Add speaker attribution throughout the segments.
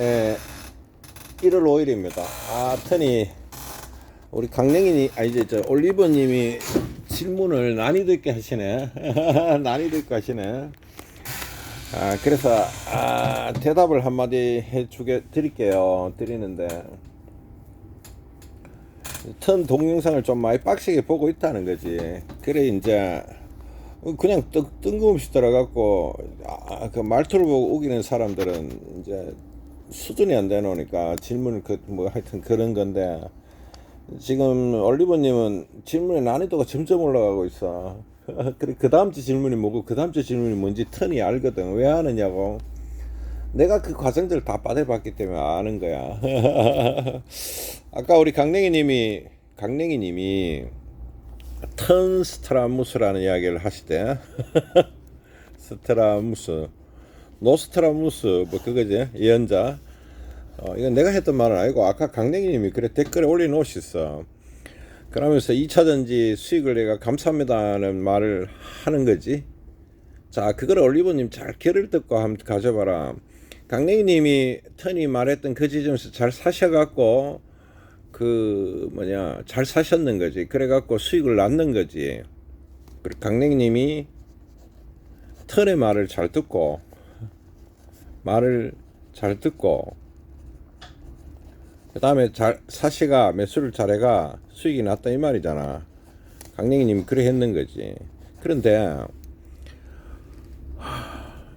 Speaker 1: 에, 1월 5일입니다. 아, 터니 우리 강냉이니 아니지 저 올리버 님이 질문을 난이도 있게 하시네. 난이도 있게 하시네. 아, 그래서 아, 대답을 한마디 해 주게 드릴게요. 드리는데 턴 동영상을 좀 많이 빡세게 보고 있다는 거지. 그래 이제 그냥 뜬, 뜬금없이 들어갖고 아, 그 말투를 보고 우기는 사람들은 이제 수준이 안 되노니까 질문을 그뭐 하여튼 그런 건데 지금 올리버님은 질문의 난이도가 점점 올라가고 있어. 그래 그 다음 주 질문이 뭐고 그 다음 주 질문이 뭔지 턴이 알거든. 왜 하느냐고. 내가 그 과정들 다 빠져봤기 때문에 아는 거야. 아까 우리 강냉이님이 강냉이님이 턴 스트라무스라는 이야기를 하시대. 스트라무스, 노스트라무스 뭐 그거지 예언자. 어, 이건 내가 했던 말은 아니고 아까 강냉이님이 그래 댓글에 올려놓으셨어. 그러면서 2차전지 수익을 내가 감사합니다는 말을 하는 거지. 자, 그걸 올리버님 잘 귀를 듣고 한번 가져봐라. 강냉이님이 턴이 말했던 그 지점에서 잘 사셔갖고 그 뭐냐 잘 사셨는 거지. 그래갖고 수익을 낳는 거지. 그리고 강냉이님이 턴의 말을 잘 듣고 말을 잘 듣고 그 다음에 잘 사시가 매수를 잘해가 수익이 났다 이 말이잖아. 강냉이님이 그래 했는 거지. 그런데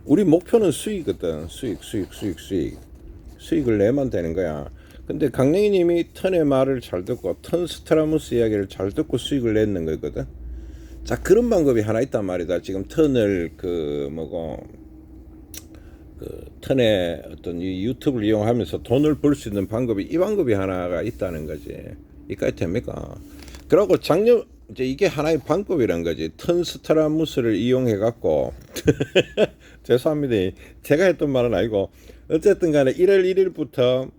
Speaker 1: 우리 목표는 수익이거든. 수익, 수익, 수익, 수익. 수익을 내면 되는 거야. 근데 강냉이님이 턴의 말을 잘 듣고 턴 스트라무스 이야기를 잘 듣고 수익을 내는 거거든. 자 그런 방법이 하나 있단 말이다. 지금 턴을 그 뭐고 그 턴의 어떤 이 유튜브를 이용하면서 돈을 벌 수 있는 방법이 이 방법이 하나가 있다는 거지. 이까지 됩니까? 그러고 작년 이제 이게 하나의 방법이란 거지. 턴 스트라무스를 이용해 갖고 죄송합니다. 제가 했던 말은 아니고 어쨌든 간에 1월 1일부터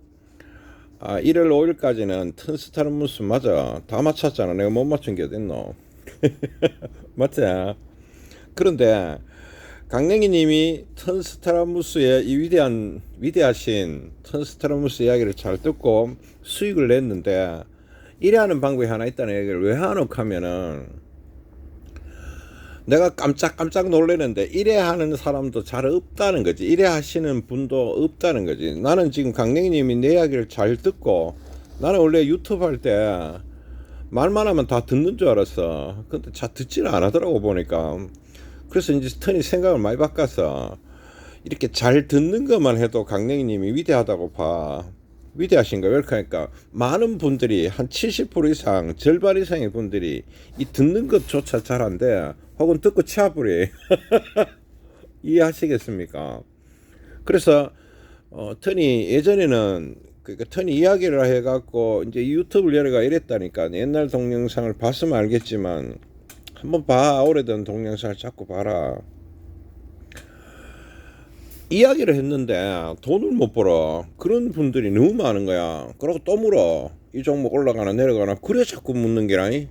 Speaker 1: 아 1월 5일까지는 턴 스트라무스 맞아. 다 맞췄잖아. 내가 못 맞춘 게 어딨노. 맞지? 그런데 강냉이 님이 턴스트라무스의 이 위대한 위대하신 턴스트라무스 이야기를 잘 듣고 수익을 냈는데 이래 하는 방법이 하나 있다는 얘기를 왜 하노 하면은 내가 깜짝깜짝 놀래는데 이래 하는 사람도 잘 없다는 거지. 이래 하시는 분도 없다는 거지. 나는 지금 강냉이 님이 내 이야기를 잘 듣고 나는 원래 유튜브 할 때 말만 하면 다 듣는 줄 알았어. 근데 잘 듣지를 안 하더라고 보니까 그래서 이제 턴이 생각을 많이 바꿨어. 이렇게 잘 듣는 것만 해도 강냉이님이 위대하다고 봐. 위대하신가? 왜 그러니까 많은 분들이 한 70% 이상, 절반 이상의 분들이 이 듣는 것조차 잘안 돼. 혹은 듣고 치아부리. 이해하시겠습니까? 그래서 어, 턴이 예전에는 그러니까 턴이 이야기를 해갖고 이제 유튜브를 열어가 이랬다니까 옛날 동영상을 봤으면 알겠지만 한번 봐. 오래된 동영상을 자꾸 봐라. 이야기를 했는데 돈을 못 벌어. 그런 분들이 너무 많은 거야. 그러고 또 물어. 이 종목 올라가나 내려가나. 그래 자꾸 묻는 게라니?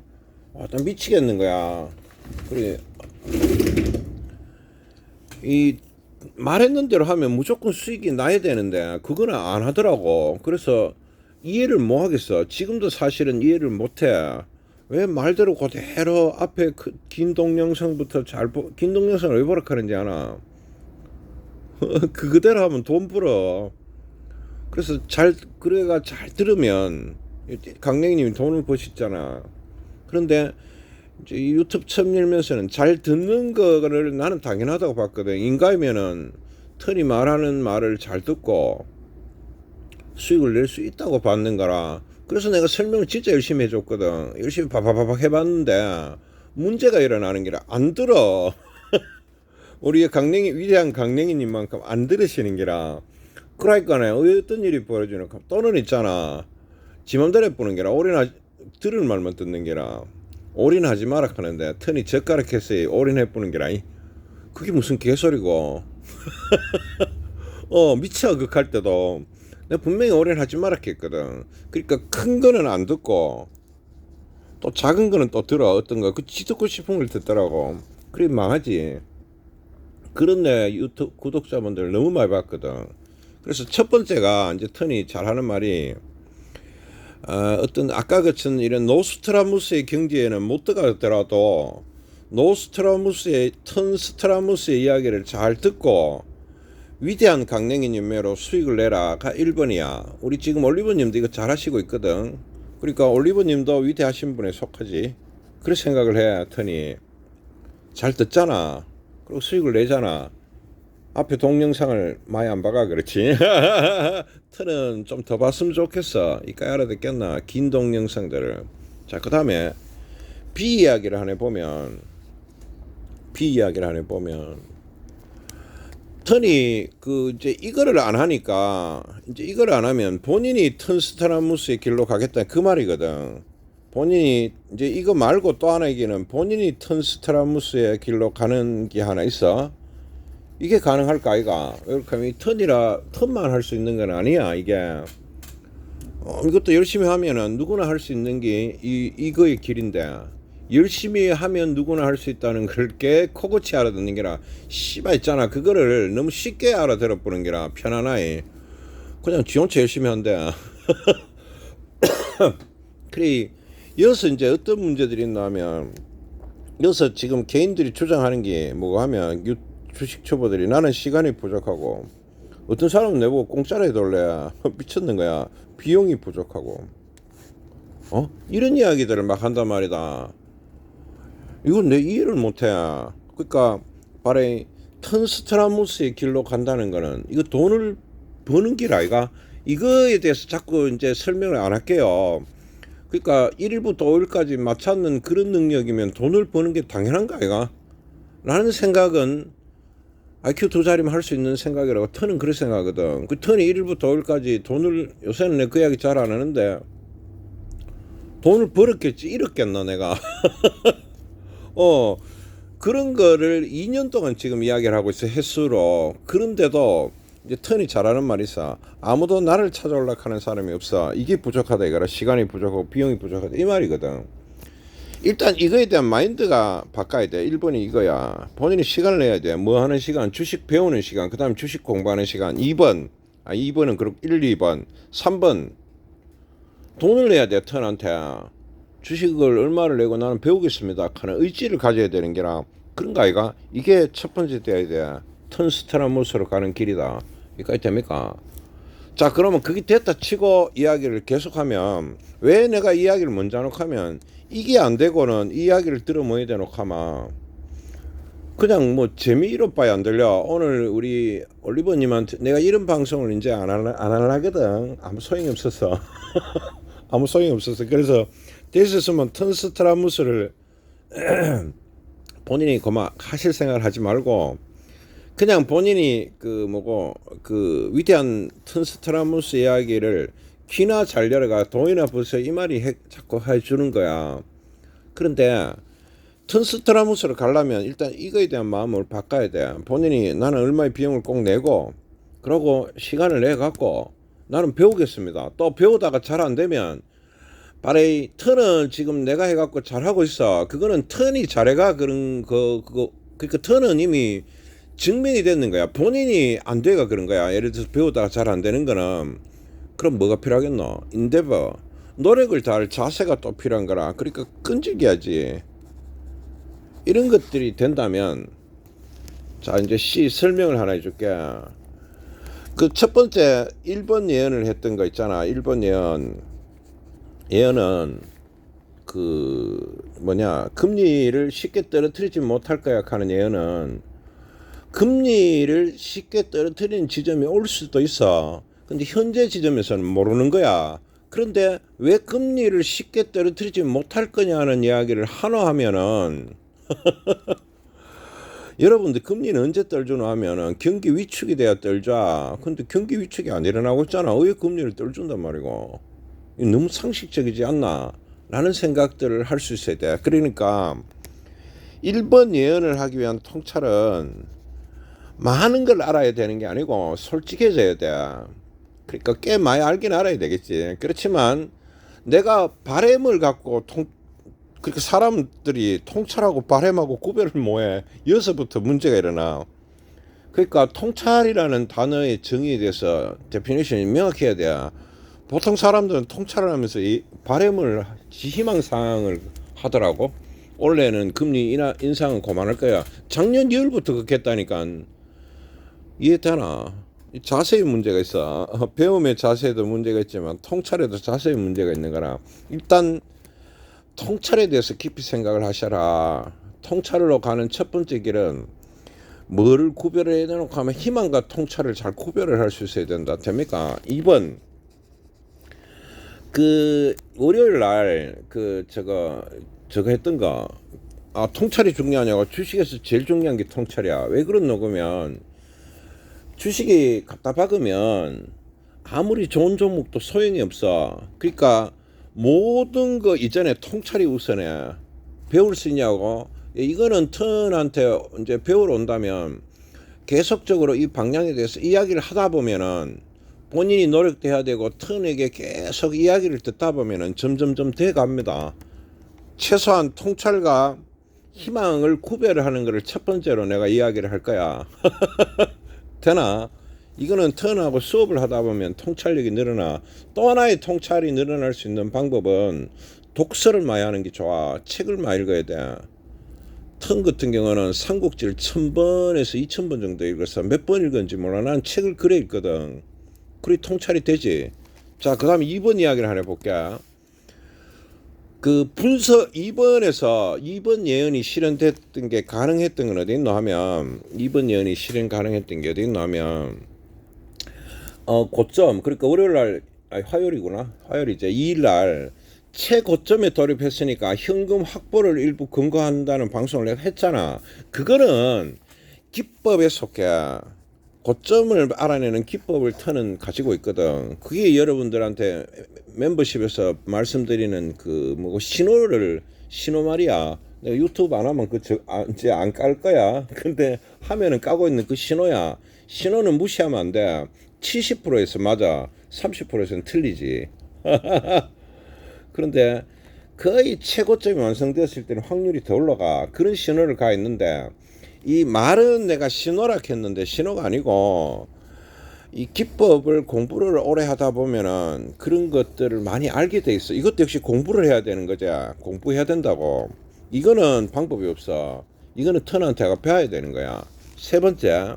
Speaker 1: 아, 나 미치겠는 거야. 그래. 이 말했는 대로 하면 무조건 수익이 나야 되는데 그거는 안 하더라고. 그래서 이해를 못 하겠어? 지금도 사실은 이해를 못해 왜 말대로 그대로 앞에 그 긴 동영상부터 잘 보, 긴 동영상을 왜 버럭하는지 아나? 그 그대로 하면 돈 벌어. 그래서 잘 그래가 잘 들으면 강냉이님이 돈을 버셨잖아. 그런데 유튜브 처음 열면서는 잘 듣는 거를 나는 당연하다고 봤거든. 인간이면은 턴이 말하는 말을 잘 듣고 수익을 낼 수 있다고 받는 거라. 그래서 내가 설명을 진짜 열심히 해줬거든. 열심히 바바바박 해봤는데 문제가 일어나는 게라 안 들어. 우리 강냉이 위대한 강냉이님만큼 안 들으시는 게라. 그러니까네 어떤 일이 벌어지는 또는 있잖아. 지 맘대로 보는 게라 올인하 들을 말만 듣는 게라. 올인하지 마라 하는데 턴이 젓가락 했어요. 올인해 보는 게라. 그게 무슨 개소리고. 어 미쳐 그할 때도 내가 분명히 오래는 하지 말라 했거든. 그러니까 큰 거는 안 듣고 또 작은 거는 또 들어 어떤 거. 그 지 듣고 싶은 걸 듣더라고. 그래 망하지. 그런 내 유튜브 구독자분들 너무 많이 봤거든. 그래서 첫 번째가 이제 턴이 잘하는 말이 어, 어떤 아까 같은 이런 노스트라무스의 경지에는 못 들어가더라도 노스트라무스의 턴스트라무스의 이야기를 잘 듣고 위대한 강냉이 열매로 수익을 내라가 1번이야. 우리 지금 올리버님도 이거 잘 하시고 있거든. 그러니까 올리버님도 위대하신 분에 속하지. 그렇게 생각을 해, 턴이. 잘 듣잖아. 그리고 수익을 내잖아. 앞에 동영상을 많이 안 봐가 그렇지. 턴은 좀 더 봤으면 좋겠어. 이까지 알아듣겠나? 긴 동영상들을. 자, 그 다음에 B 이야기를 하나 보면 B 이야기를 하나 보면 턴이 그 이제 이거를 안 하니까 이제 이거를 안 하면 본인이 턴스타라무스의 길로 가겠다 그 말이거든. 본인이 이제 이거 말고 또 하나 얘기는 본인이 턴스타라무스의 길로 가는 게 하나 있어. 이게 가능할까 아이가? 이렇게 하면 이 턴이라 턴만 할 수 있는 건 아니야 이게. 어, 이것도 열심히 하면은 누구나 할 수 있는 게 이 이거의 길인데 열심히 하면 누구나 할 수 있다는 걸게 코고치 알아듣는 게라. 씨발 있잖아. 그거를 너무 쉽게 알아들어 보는 게라. 편안하게 그냥 지 혼자 열심히 한대. 그래 여기서 이제 어떤 문제들이 있나 하면 여기서 지금 개인들이 주장하는 게 뭐가 하면 유- 주식 초보들이 나는 시간이 부족하고 어떤 사람은 내보고 공짜로 해달래. 미쳤는 거야. 비용이 부족하고. 어? 이런 이야기들을 막 한단 말이다 이건 내 이해를 못해 그러니까 바로 턴스트라무스의 길로 간다는 거는 이거 돈을 버는 길 아이가? 이거에 대해서 자꾸 이제 설명을 안 할게요. 그러니까 1일부터 5일까지 맞춰는 그런 능력이면 돈을 버는 게 당연한 거 아이가? 라는 생각은 IQ 두 자리면 할 수 있는 생각이라고 턴은 그렇게 생각하거든. 그 턴이 1일부터 5일까지 돈을 요새는 내 그 이야기 잘 안 하는데 돈을 벌었겠지. 잃었겠나 내가. 어 그런 거를 2년 동안 지금 이야기를 하고 있어 횟수로 그런데도 이제 턴이 잘하는 말이 있어. 아무도 나를 찾아올라 하는 사람이 없어. 이게 부족하다 이거라. 시간이 부족하고 비용이 부족하다 이 말이거든. 일단 이거에 대한 마인드가 바꿔야 돼. 1번이 이거야. 본인이 시간을 내야 돼. 뭐 하는 시간, 주식 배우는 시간, 그 다음 주식 공부하는 시간. 2번. 아, 2번은 그렇고 1, 2번. 3번. 돈을 내야 돼, 턴한테. 주식을 얼마를 내고 나는 배우겠습니다. 하는 의지를 가져야 되는 게라. 그런가, 아이가? 이게 첫 번째 돼야 돼. 턴 스테라무스로 가는 길이다. 이까지 됩니까? 자 그러면 그게 됐다 치고 이야기를 계속하면 왜 내가 이야기를 먼저 놓고 하면 이게 안 되고는 이 이야기를 들어 모여야 되놓고 하면 그냥 뭐 재미로 봐야 안 들려 오늘 우리 올리버님한테 내가 이런 방송을 이제 안 할라, 안 하려거든 아무 소용이 없었어 아무 소용이 없었어 그래서 됐었으면 턴스트라무스를 본인이 그만 하실 생각을 하지 말고 그냥 본인이 그 뭐고 그 위대한 턴스트라무스 이야기를 귀나 잘 열어가 돈이나 벌써 이 말이 해, 자꾸 해주는 거야. 그런데 턴스트라무스를 가려면 일단 이거에 대한 마음을 바꿔야 돼. 본인이 나는 얼마의 비용을 꼭 내고 그러고 시간을 내 갖고 나는 배우겠습니다. 또 배우다가 잘 안 되면 바레이 턴은 지금 내가 해갖고 잘하고 있어. 그거는 턴이 잘해가 그런 거 그거 그러니까 턴은 이미 증명이 됐는 거야. 본인이 안 돼가 그런 거야. 예를 들어서 배우다가 잘 안 되는 거는 그럼 뭐가 필요하겠노? 인데버 노력을 다할 자세가 또 필요한 거라. 그러니까 끈질겨야지. 이런 것들이 된다면 자 이제 C 설명을 하나 해줄게. 그 첫 번째 1번 예언을 했던 거 있잖아. 1번 예언. 예언은 그 뭐냐 금리를 쉽게 떨어뜨리지 못할 거야 하는 예언은 금리를 쉽게 떨어뜨리는 지점이 올 수도 있어. 근데 현재 지점에서는 모르는 거야. 그런데 왜 금리를 쉽게 떨어뜨리지 못할 거냐는 이야기를 하나 하면은 여러분들 금리는 언제 떨주나 하면은 경기 위축이 돼야 떨자. 근데 경기 위축이 안 일어나고 있잖아. 왜 금리를 떨준단 말이고. 너무 상식적이지 않나? 라는 생각들을 할 수 있어야 돼. 그러니까 1번 예언을 하기 위한 통찰은 많은 걸 알아야 되는 게 아니고 솔직해져야 돼. 그러니까 꽤 많이 알긴 알아야 되겠지. 그렇지만 내가 바램을 갖고 통 그렇게 사람들이 통찰하고 바램하고 구별을 못해. 여기서부터 문제가 일어나. 그러니까 통찰이라는 단어의 정의에 대해서 데피니션이 명확해야 돼. 보통 사람들은 통찰을 하면서 이 바램을 희망 사항을 하더라고. 올해는 금리 인하, 인상은 그만할 거야. 작년 2월부터 그렇게 했다니까 이해되나? 이 자세의 문제가 있어. 배움의 자세에도 문제가 있지만 통찰에도 자세의 문제가 있는 거라. 일단 통찰에 대해서 깊이 생각을 하셔라. 통찰로 가는 첫 번째 길은 뭐를 구별해야 되놓고 하면 희망과 통찰을 잘 구별을 할 수 있어야 된다. 됩니까? 2번 그 월요일 날그 저거 저거 했던 거. 아 통찰이 중요하냐고 주식에서 제일 중요한 게 통찰이야. 왜 그러노 그러면 주식이 갖다 박으면 아무리 좋은 종목도 소용이 없어. 그러니까 모든 거 이전에 통찰이 우선해. 배울 수 있냐고. 이거는 턴한테 이제 배우러 온다면 계속적으로 이 방향에 대해서 이야기를 하다 보면은 본인이 노력도 해야 되고 턴에게 계속 이야기를 듣다 보면은 점점점 돼 갑니다. 최소한 통찰과 희망을 구별하는 것을 첫 번째로 내가 이야기를 할 거야. 되나? 이거는 턴하고 수업을 하다 보면 통찰력이 늘어나. 또 하나의 통찰이 늘어날 수 있는 방법은 독서를 많이 하는 게 좋아. 책을 많이 읽어야 돼. 턴 같은 경우는 삼국지를 천 번에서 이천 번 정도 읽어서 몇 번 읽었는지 몰라. 난 책을 그래 읽거든. 그리 통찰이 되지. 자, 그 다음에 2번 이야기를 하나 해볼게. 그 분석 2번에서 2번 예언이 실현됐던 게 가능했던 건 어디 있나 하면 2번 예언이 실현 가능했던 게 어디 있나 하면 어 고점 그러니까 월요일 날 아니 화요일이구나 화요일이제 2일 날 최고점에 돌입했으니까 현금 확보를 일부 근거한다는 방송을 내가 했잖아 그거는 기법에 속해 고점을 알아내는 기법을 터는 가지고 있거든 그게 여러분들한테 멤버십에서 말씀드리는 그 뭐고 신호를 신호 말이야. 내가 유튜브 안 하면 그 저, 아, 이제 안 깔 거야. 근데 하면은 까고 있는 그 신호야. 신호는 무시하면 안 돼. 70%에서 맞아. 30%에서는 틀리지. 그런데 거의 최고점이 완성되었을 때는 확률이 더 올라가. 그런 신호를 가 있는데 이 말은 내가 신호라 했는데 신호가 아니고 이 기법을 공부를 오래 하다 보면은 그런 것들을 많이 알게 돼 있어. 이것도 역시 공부를 해야 되는 거지. 공부해야 된다고. 이거는 방법이 없어. 이거는 턴한테가 배워야 되는 거야. 세 번째,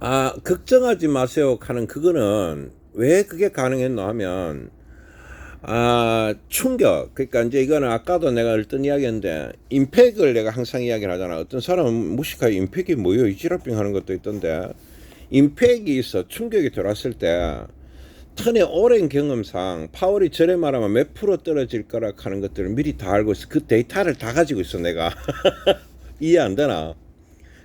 Speaker 1: 아 걱정하지 마세요 하는 그거는 왜 그게 가능했노 하면 아 충격. 그러니까 이제 이거는 아까도 내가 어떤 이야기했는데 임팩을 내가 항상 이야기를 하잖아. 어떤 사람은 무식하게 임팩이 뭐예요? 이지랄병 하는 것도 있던데 임팩이 있어. 충격이 들어왔을 때 턴의 오랜 경험상 파월이 절에 말하면 몇 프로 떨어질 거라 하는 것들을 미리 다 알고 있어. 그 데이터를 다 가지고 있어 내가. 이해 안 되나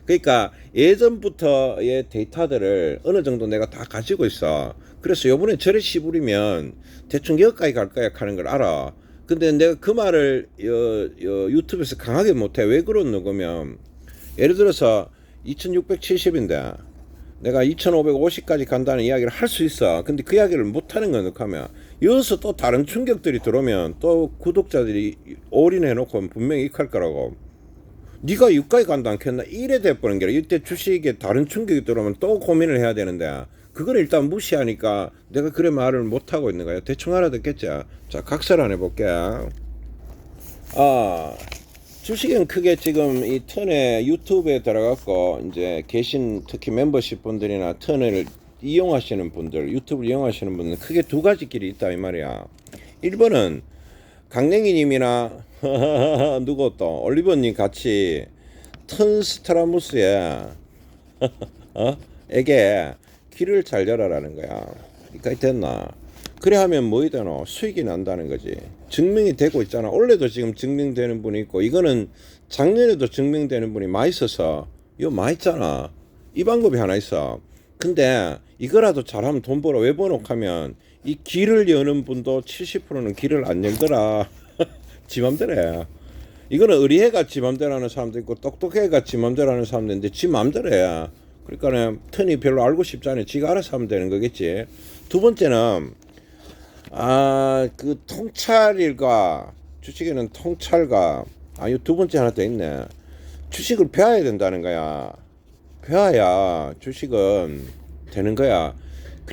Speaker 1: 그러니까 예전부터의 데이터들을 어느 정도 내가 다 가지고 있어 그래서 요번에 절에 시부리면 대충 여기까지 갈 거야 하는 걸 알아 근데 내가 그 말을 여, 여 유튜브에서 강하게 못해 왜 그러는 거면 예를 들어서 2670인데 내가 2550까지 간다는 이야기를 할 수 있어. 근데 그 이야기를 못 하는 건 어떡하면 여기서 또 다른 충격들이 들어오면 또 구독자들이 올인해 놓고 분명히 익할 거라고. 네가 6까지 간다 않겠나? 이래 돼버린 게 이때 주식에 다른 충격이 들어오면 또 고민을 해야 되는데 그걸 일단 무시하니까 내가 그래 말을 못 하고 있는 거야. 대충 알아듣겠지? 자, 각설 안 해볼게. 아, 주식은 크게 지금 이 턴에 유튜브에 들어갔고 이제 계신 특히 멤버십 분들이나 턴을 이용하시는 분들 유튜브를 이용하시는 분들 크게 두 가지 길이 있다 이 말이야 1번은 강냉이님이나 누구 또 올리버님 같이 턴 스트라무스에 어? 에게 길을 잘 열어라는 거야. 여기까지 됐나? 그래 하면 뭐이 되노? 수익이 난다는 거지. 증명이 되고 있잖아. 올해도 지금 증명되는 분이 있고 이거는 작년에도 증명되는 분이 많이 있어서 이거 많이 있잖아. 이 방법이 하나 있어. 근데 이거라도 잘하면 돈 벌어. 왜 번옥 하면 이 길을 여는 분도 70%는 길을 안 열더라 지 맘대로 해 이거는 의리해가 지 맘대로 하는 사람도 있고 똑똑해가 지 맘대로 하는 사람도 있는데 지 맘대로 해 그러니까 턴이 별로 알고 싶지 않아 지가 알아서 하면 되는 거겠지 두 번째는 아, 그 통찰일과 주식에는 통찰과 아, 이두 번째 하나 더 있네. 주식을 배워야 된다는 거야. 배워야 주식은 되는 거야.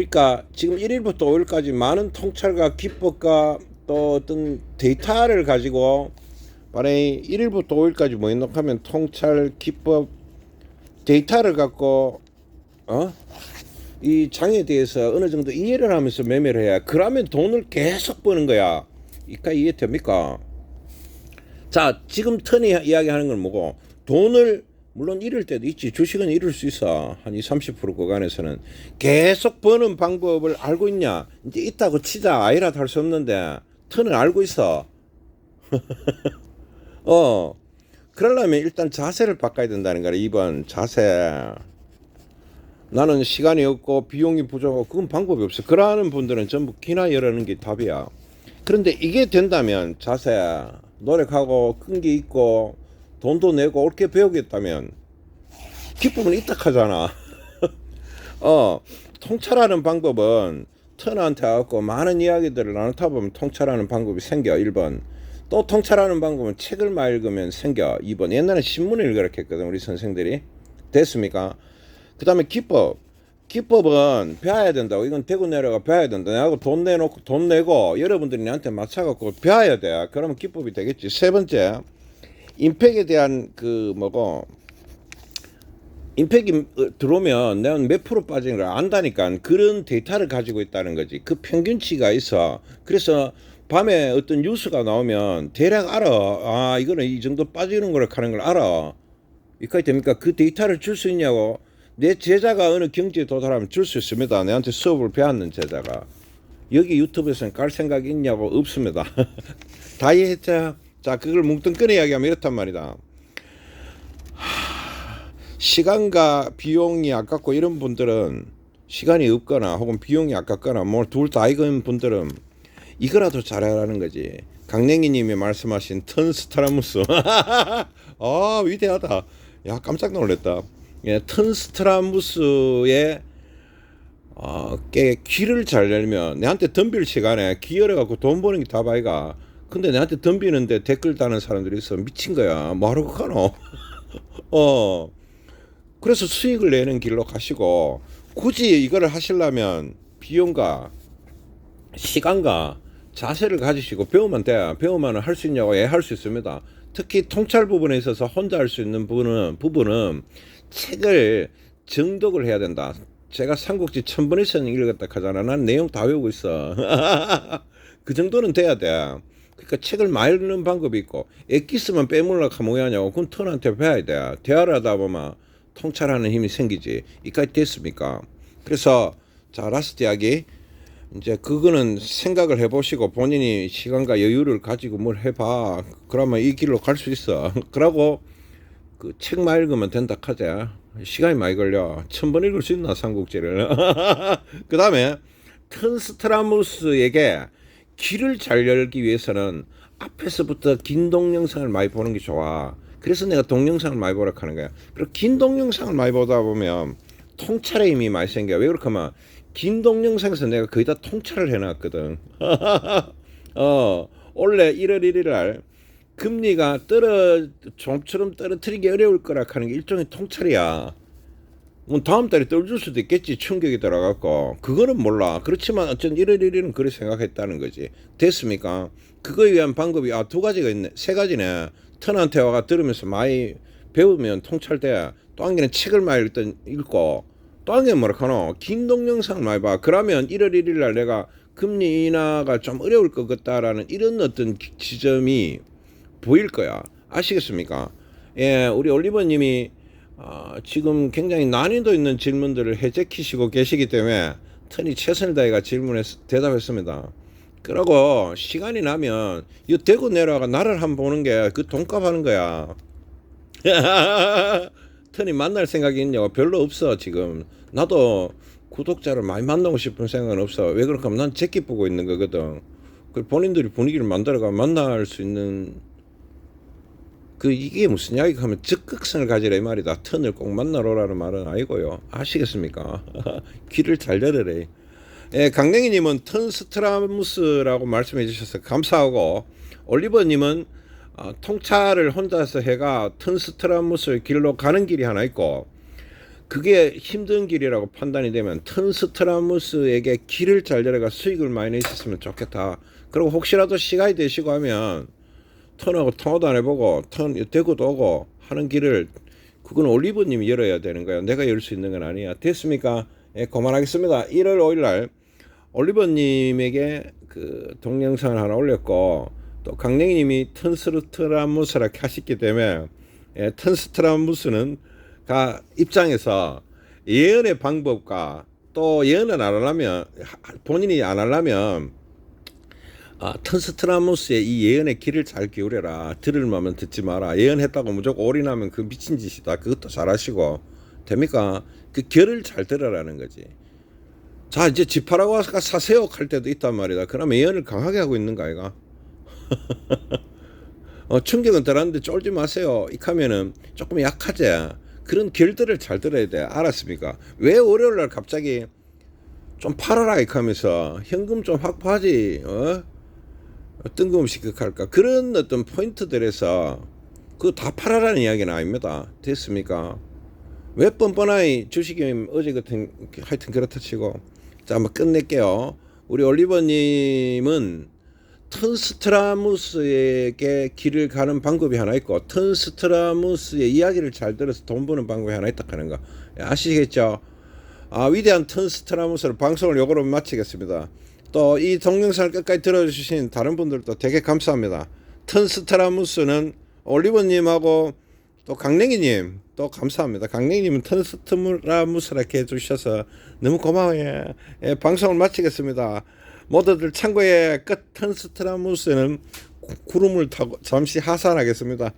Speaker 1: 그러니까 지금 1일부터 5일까지 많은 통찰과 기법과 또 어떤 데이터를 가지고 만약에 1일부터 5일까지 뭐 있노하면 통찰 기법 데이터를 갖고 어? 이 장에 대해서 어느 정도 이해를 하면서 매매를 해야 그러면 돈을 계속 버는 거야. 이까 이해 됩니까? 자, 지금 턴이 이야기하는 건 뭐고 돈을 물론 잃을 때도 있지. 주식은 잃을 수 있어. 한 20, 30% 구간에서는 계속 버는 방법을 알고 있냐? 이제 있다고 치자. 아이라도 할수 없는데 턴을 알고 있어. 어. 그러려면 일단 자세를 바꿔야 된다는 거야. 2번 자세. 나는 시간이 없고 비용이 부족하고 그건 방법이 없어. 그러는 분들은 전부 기나 열하는 게 답이야. 그런데 이게 된다면 자세 노력하고 끈기 있고 돈도 내고 옳게 배우겠다면 기쁨은 이딱하잖아. 어 통찰하는 방법은 턴한테 갖고 많은 이야기들을 나누다 보면 통찰하는 방법이 생겨 1번. 또 통찰하는 방법은 책을 읽으면 생겨 2번. 옛날에 신문을 읽으라 했거든 우리 선생들이. 됐습니까? 그 다음에 기법. 기법은 배워야 된다고. 이건 대구 내려가 배워야 된다. 내가 돈 내놓고 돈 내고 여러분들이 나한테 맞춰갖고 배워야 돼. 그러면 기법이 되겠지. 세 번째 임팩에 대한 그 뭐고 임팩이 어, 들어오면 내가 몇 프로 빠지는 걸 안다니까 그런 데이터를 가지고 있다는 거지. 그 평균치가 있어. 그래서 밤에 어떤 뉴스가 나오면 대략 알아. 아 이거는 이 정도 빠지는 거라 하는 걸 알아. 이까지 됩니까? 그 데이터를 줄 수 있냐고. 내 제자가 어느 경지에 도달하면 줄 수 있습니다. 내한테 수업을 배웠는 제자가. 여기 유튜브에서는 깔 생각이 있냐고 없습니다. 다 이해했자 자 그걸 뭉뚱끈 이야기하면 이렇단 말이다 시간과 비용이 아깝고 이런 분들은 시간이 없거나 혹은 비용이 아깝거나 뭐 둘 다 이건 분들은 이거라도 잘하라는 거지. 강냉이님이 말씀하신 턴스트라무스. 아 위대하다. 야 깜짝 놀랐다. 예, 턴스트라무스의 어, 깨 귀를 잘 열면 내한테 덤빌 시간에 귀 열어갖고 돈 버는 게 다바이가. 근데 내한테 덤비는데 댓글 다는 사람들이 있어 미친 거야. 뭐하러 가노? 어. 그래서 수익을 내는 길로 가시고 굳이 이거를 하시려면 비용과 시간과 자세를 가지시고 배우면 돼. 배우면 할 수 있냐고 예, 할 수 있습니다. 특히 통찰 부분에 있어서 혼자 할 수 있는 부분은 부분은 책을 정독을 해야 된다. 제가 삼국지 천번 이상 읽었다 하잖아. 난 내용 다 외우고 있어. 그 정도는 돼야 돼. 그러니까 책을 많이 읽는 방법이 있고 엑기스만 빼물라 하면 왜 하냐고. 그건 턴한테 배워야 돼. 대화를 하다 보면 통찰하는 힘이 생기지. 이까지 됐습니까? 그래서 자 라스트 이야기 이제 그거는 생각을 해보시고 본인이 시간과 여유를 가지고 뭘 해봐. 그러면 이 길로 갈 수 있어. 그러고 그 책만 읽으면 된다 하자. 시간이 많이 걸려. 천 번 읽을 수 있나 삼국지를. 그 다음에 턴스트라무스에게 길을 잘 열기 위해서는 앞에서부터 긴 동영상을 많이 보는 게 좋아. 그래서 내가 동영상을 많이 보라 하는 거야. 그리고 긴 동영상을 많이 보다 보면 통찰의 힘이 많이 생겨. 왜 그렇게 하면 긴 동영상에서 내가 거의 다 통찰을 해놨거든. 어, 원래 1월 1일 날 금리가 떨어 좀처럼 떨어뜨리기 어려울 거라 하는 게 일종의 통찰이야. 뭐 다음 달에 떨어질 수도 있겠지 충격이 들어갖고. 그거는 몰라. 그렇지만 어쨌든 1월 1일은 그렇게 생각했다는 거지. 됐습니까? 그거에 위한 방법이 아 두 가지가 있네. 세 가지네. 턴한테 와가 들으면서 많이 배우면 통찰돼. 또 한 개는 책을 많이 읽던 읽고. 또 한 개는 뭐라 하노? 긴 동영상을 많이 봐. 그러면 1월 1일 날 내가 금리 인하가 좀 어려울 것 같다라는 이런 어떤 지점이 보일 거야. 아시겠습니까? 예 우리 올리버님이 어, 지금 굉장히 난이도 있는 질문들을 해제키시고 계시기 때문에 턴이 최선을 다해가 질문에 대답했습니다. 그러고 시간이 나면 이 대구 내려가 나를 한번 보는 게 그 돈값 하는 거야. 턴이 만날 생각이 있냐고 별로 없어 지금. 나도 구독자를 많이 만나고 싶은 생각은 없어. 왜 그럴까 하면 난 제끼 보고 있는 거거든. 그 본인들이 분위기를 만들어가 만날 수 있는 그 이게 무슨 이야기가 하면 적극성을 가지라 이 말이다. 턴을 꼭 만나러 오라는 말은 아니고요. 아시겠습니까? 귀를 잘 열으래. 예, 강냉이님은 턴스트라무스라고 말씀해 주셔서 감사하고 올리버님은 어, 통찰을 혼자서 해가 턴스트라무스 길로 가는 길이 하나 있고 그게 힘든 길이라고 판단이 되면 턴스트라무스에게 길을 잘 데려가 수익을 많이 내셨으면 좋겠다. 그리고 혹시라도 시간이 되시고 하면 턴하고 통화도 안 해보고 턴 대구도 오고 하는 길을 그건 올리브님이 열어야 되는 거예요. 내가 열 수 있는 건 아니야. 됐습니까? 예, 그만하겠습니다. 1월 5일 날 올리버님에게 그 동영상을 하나 올렸고 또 강냉이님이 턴스트라무스라 하셨기 때문에 예, 턴스트라무스는 가 입장에서 예언의 방법과 또 예언을 안 하려면 하- 본인이 안 하려면 아, 턴스트라무스의 이 예언의 귀를 잘 기울여라. 들을 마면 듣지 마라. 예언했다고 무조건 올인하면 그 미친 짓이다. 그것도 잘하시고 됩니까? 그 결을 잘 들으라는 거지. 자 이제 집 팔아고 와서 사세요 할 때도 있단 말이다. 그러면 예언을 강하게 하고 있는 거 아이가? 어, 충격은 덜한데 쫄지 마세요. 이하면은 조금 약하지. 그런 결들을 잘 들어야 돼. 알았습니까? 왜 월요일 날 갑자기 좀 팔아라 이하면서 현금 좀 확보하지. 어? 뜬금없이 그 할까? 그런 어떤 포인트들에서 그거 다 팔아라는 이야기는 아닙니다. 됐습니까? 왜 뻔뻔하게 주식이 어제 같은 하여튼 그렇다 치고 자 한번 끝낼게요. 우리 올리버님은 턴스트라무스에게 길을 가는 방법이 하나 있고 턴스트라무스의 이야기를 잘 들어서 돈 버는 방법이 하나 있다 하는 거 아시겠죠? 아 위대한 턴스트라무스를 방송을 요거로 마치겠습니다. 또 이 동영상을 끝까지 들어주신 다른 분들도 되게 감사합니다. 턴스트라무스는 올리버님하고 또 강냉이님 또 감사합니다. 강냉이님은 턴스트라무스라 이렇게 해주셔서 너무 고마워요. 예, 방송을 마치겠습니다. 모두들 참고에 끝 턴스트라무스는 구- 구름을 타고 잠시 하산하겠습니다.